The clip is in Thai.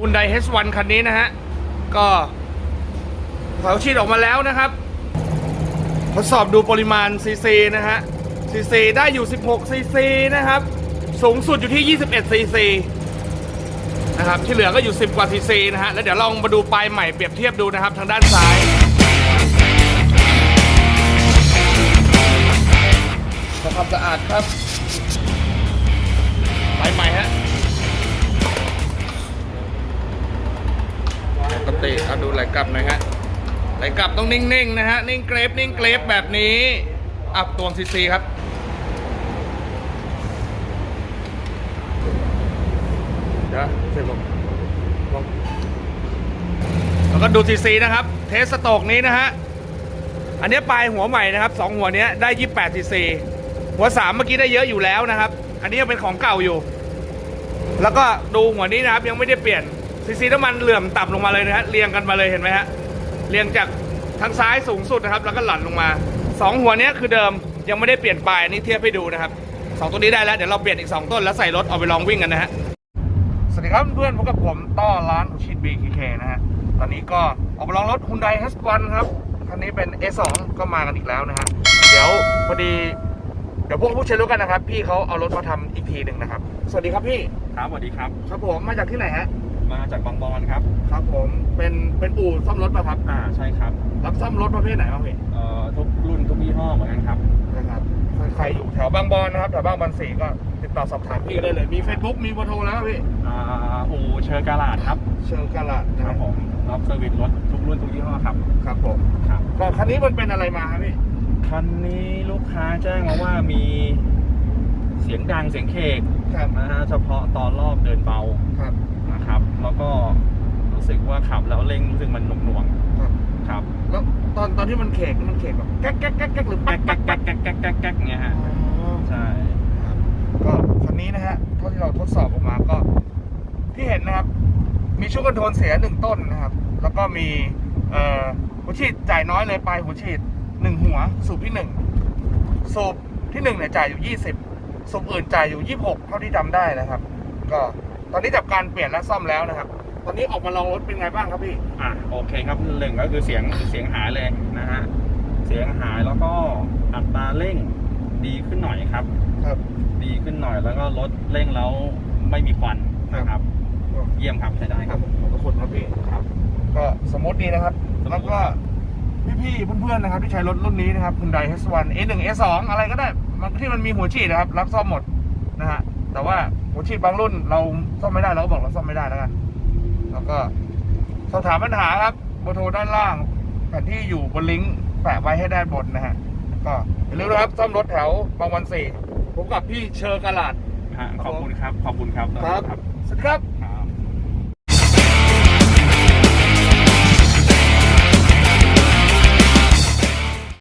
ฮุนได H1 คันนี้นะฮะ ก็เผาชีดออกมาแล้วนะครับ ทดสอบดูปริมาณซีซีนะฮะซีซีได้อยู่ 16ซีซีนะครับ สูงสุดอยู่ที่ 21ซีซีนะครับ ที่เหลือก็อยู่ 10 กว่าซีซีนะฮะ แล้วเดี๋ยวลองมาดูปลายใหม่เปรียบเทียบดูนะครับ ทางด้านซ้าย ทำความสะอาดครับปลายใหม่ฮะ ปกติเอาดูไหลกลับหน่อยฮะไหลกลับต้องนิ่งๆนะฮะนิ่งเกรฟนิ่งเกรฟแบบนี้อัพตวงซีซีครับเดี๋ยวเสร็จลงลงแล้วก็ดูซีซีนะครับ เทสสโตกนี้นะฮะอันนี้ปลายหัวใหม่นะครับสองหัวนี้ได้28ซีซีหัวสามเมื่อกี้ได้เยอะอยู่แล้วนะครับ อันนี้ยังเป็นของเก่าอยู่ แล้วก็ดูหัวนี้นะครับยังไม่ได้เปลี่ยน ซีซีน้ำมันเหลื่อมต่ำลงมาเลยนะฮะเรียงกันมาเลยเห็นไหมฮะเรียงจากทางซ้ายสูงสุดนะครับ แล้วก็หลั่นลงมาสองหัวเนี้ยคือเดิมยังไม่ได้เปลี่ยนปลายอันนี้เทียบให้ดูนะครับสองตัวนี้ได้แล้วเดี๋ยวเราเปลี่ยนอีกสองต้นแล้วใส่รถเอาไปลองวิ่งกันนะฮะสวัสดีครับเพื่อนพบกับผมต้อร้านชิด BKK นะฮะตอนนี้ก็ออกมาลองรถ Hyundai H1 ครับคันนี้เป็น A2 ก็มากันอีกแล้วนะฮะเดี๋ยวพอดีเดี๋ยวพวกผู้ใช้รถกันนะครับ พี่เขาเอารถมาทำอีกทีหนึ่งนะครับ สวัสดีครับพี่ครับสวัสดีครับ ครับผมมาจากที่ไหนฮะ มาจากบางบอนครับ ครับผมเป็นเป็นอู่ซ่อมรถป่ะครับ อ่าใช่ครับ รับซ่อมรถประเภทไหนบ้างพี่เอ่อทุกรุ่นทุกยี่ห้อเหมือนกันครับนะครับใครอยู่แถวบางบอนนะครับแถวบางบอนสี่ก็ติดต่อสอบถามพี่ก็ได้เลยมี Facebook มีเบอร์โทรแล้วครับพี่อ่าอูเชอร์กาลาดครับ เชิญกาลาดนะคครัรับบผมรับเซอร์วิสรถทุกรุ่นทุกยี่ห้อครับครับผมครับก็คันนี้มันเป็นอะไรมาครับพี่คันนี้ลูกค้าแจ้งมาว่ามีเสียงดังเสียงเคกครับนะฮะเฉพาะตอนรอบเดินเบา ครับ นะครับ แล้วก็รู้ สึกว่าขับแล้วเร่งรู้สึกมันหน่วงครับๆครับแล้วตอนตอนที่มันเขกมันเขกแบบแก๊กแก๊กแก๊กแก๊กหรือแก๊แป๊กกแก๊แป๊กกแก๊แป๊กกแก๊กแก๊กแก๊กแก๊กเงี้ยฮะอ๋อ ใช่ ครับก็คันนี้นะฮะเท่าที่เราทดสอบออกมาก็ ที่เห็นนะครับ มีชุดคอนโทรลเสียหนึ่งต้นนะครับ แล้วก็มีเอ่อหัวฉีดจ่ายน้อยเลยปลายหัวฉีดหนึ่งหัว สูบที่หนึ่งสูบที่หนึ่งเนี่ยจ่ายอยู่ยี่สิบสูบอื่นจ่ายอยู่ยี่หกเท่าที่จำได้นะครับ ก็ตอนนี้จับการเปลี่ยนและซ่อมแล้วนะครับ ตอนนี้ออกมาลองรถเป็นไงบ้างครับพี่ อะโอเคครับหนึ่งก็คือเสียงเสียงหายเลยนะฮะเสียงหายแล้วก็อัตราเร่งดีขึ้นหน่อยครับ ครับ ดีขึ้นหน่อยแล้วก็รถเร่งแล้วไม่มีควันนะครับ เยี่ยมครับใช้ได้คครัรับบขอบคุณครับพี่ครับ ก็สมมติดีนะครับสมมุติแล้วก็พี่ๆเพื่อนๆนะครับ ที่ใช้รถรุ่นนี้นะครับ Hyundai H1 A1 A2 อะไรก็ได้มันที่มันมีหัวฉีดนะครับ รับซ่อมหมดนะฮะแต่ว่าหัวฉีดบางรุ่นเราซ่อมไม่ได้เราก็บอกเราซ่อมไม่ได้แล้วกัน แล้วก็สอบถามปัญหาครับเบอร์โทรด้านล่างแผนที่อยู่บนลิงก์แปะไว้ให้ด้านบนนะฮะก็อย่าลืมนะครับซ่อมรถแถวบางวันสี่ผมกับพี่เชอร์กาลาด ฮะขอบคุณครับ ขอบคุณครับ ครับ สวัสดีครับครับ